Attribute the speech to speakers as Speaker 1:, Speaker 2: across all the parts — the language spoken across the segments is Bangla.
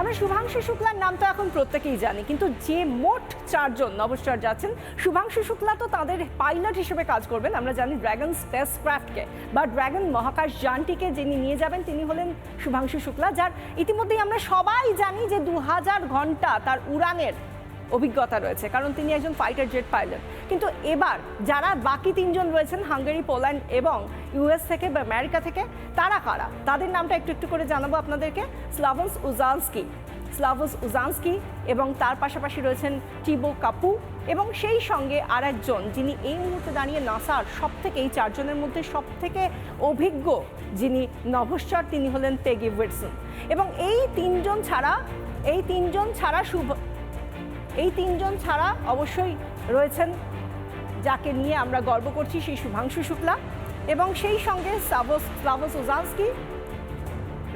Speaker 1: আমরা শুভাংশু শুক্লার নাম তো এখন প্রত্যেকেই জানি, কিন্তু যে মোট চারজন নভশ্চর যাচ্ছেন, শুভাংশু শুক্লা তো তাদের পাইলট হিসেবে কাজ করবেন। আমরা জানি ড্র্যাগন স্পেস ক্রাফটকে বা ড্র্যাগন মহাকাশ যানটিকে যিনি নিয়ে যাবেন, তিনি হলেন শুভাংশু শুক্লা, যার ইতিমধ্যেই আমরা সবাই জানি যে দু হাজার ঘণ্টা তার উড়ানের অভিজ্ঞতা রয়েছে, কারণ তিনি একজন ফাইটার জেট পাইলট কিন্তু এবার যারা বাকি তিনজন রয়েছেন হাঙ্গেরি পোল্যান্ড এবং ইউএস থেকে বা আমেরিকা থেকে, তারা কারা? তাদের নামটা একটু একটু করে জানাব আপনাদেরকে। স্লাভন্স উজানস্কি স্লাভস উজানস্কি এবং তার পাশাপাশি রয়েছেন টিবো কাপু এবং সেই সঙ্গে আর একজন যিনি এই মুহূর্তে দাঁড়িয়ে নাসার সব থেকে এই চারজনের মধ্যে সব থেকে অভিজ্ঞ যিনি নভশ্চর, তিনি হলেন তেগি উইটসন এবং এই তিনজন ছাড়া, এই তিনজন ছাড়া শুভ এই তিনজন ছাড়া অবশ্যই রয়েছেন, যাকে নিয়ে আমরা গর্ব করছি সেই শুভাংশু শুক্লা এবং সেই সঙ্গে সাভস স্লাভস ওজান্সকি,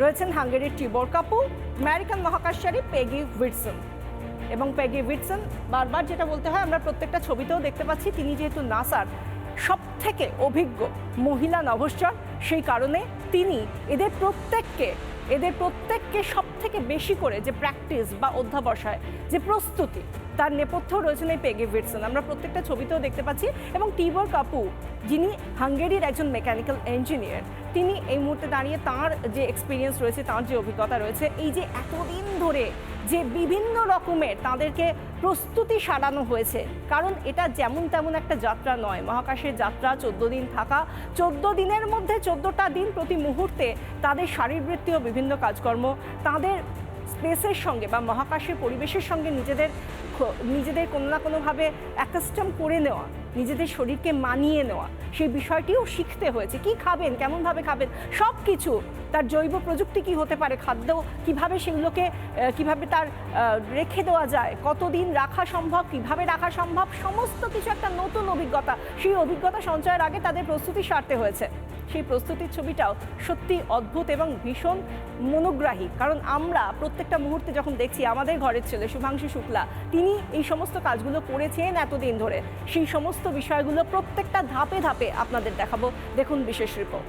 Speaker 1: রয়েছেন হাঙ্গেরির টিবোর কাপু আমেরিকান মহাকাশচারী পেগি উইটসন। এবং পেগি উইটসন, বারবার যেটা বলতে হয়, আমরা প্রত্যেকটা ছবিতেও দেখতে পাচ্ছি, তিনি যেহেতু নাসার সব থেকে অভিজ্ঞ মহিলা নভশ্চর, সেই কারণে তিনি এদের প্রত্যেককে এদের প্রত্যেককে সব থেকে বেশি করে যে প্র্যাকটিস বা অধ্যাবসায় যে প্রস্তুতি তার নেপথ্য রয়েছেন এই পেগে ভিটসন। আমরা প্রত্যেকটা ছবিতেও দেখতে পাচ্ছি এবং টিবর কাপু, যিনি হাঙ্গেরির একজন মেকানিক্যাল ইঞ্জিনিয়ার, তিনি এই মুহূর্তে দাঁড়িয়ে তার যে এক্সপিরিয়েন্স রয়েছে, তার যে অভিজ্ঞতা রয়েছে, এই যে এতদিন ধরে যে বিভিন্ন রকমের তাদেরকে প্রস্তুতি সারানো হয়েছে, কারণ এটা যেমন তেমন একটা যাত্রা নয়। মহাকাশের যাত্রা, চোদ্দ দিন থাকা, চোদ্দ দিনের মধ্যে চোদ্দটা দিন প্রতি মুহূর্তে তাদের শারীরবৃত্তীয় বিভিন্ন কাজকর্ম, তাদের স্পেসের সঙ্গে বা মহাকাশের পরিবেশের সঙ্গে নিজেদের নিজেদের কোনো না কোনোভাবে অ্যাকাস্টম করে নেওয়া, নিজেদের শরীরকে মানিয়ে নেওয়া, সেই বিষয়টিও শিখতে হয়েছে। কি খাবেন? কেমনভাবে খাবেন? সব কিছু তার জৈব প্রযুক্তি কি হতে পারে? খাদ্য কীভাবে সেগুলোকে কীভাবে তার রেখে দেওয়া যায়? কতদিন রাখা সম্ভব? কীভাবে রাখা সম্ভব? সমস্ত কিছু একটা নতুন অভিজ্ঞতা। সেই অভিজ্ঞতা সঞ্চয়ের আগে তাদের প্রস্তুতি সারতে হয়েছে। সেই প্রস্তুতির ছবিটাও সত্যি অদ্ভুত এবং ভীষণ মনোগ্রাহী। কারণ আমরা প্রত্যেকটা মুহূর্তে যখন দেখছি আমাদের ঘরের ছেলে শুভাংশু শুক্লা, তিনি এই সমস্ত কাজগুলো করেছেন এতদিন ধরে। সেই সমস্ত বিষয়গুলো প্রত্যেকটা ধাপে ধাপে আপনাদের দেখাবো। দেখুন বিশেষ রিপোর্ট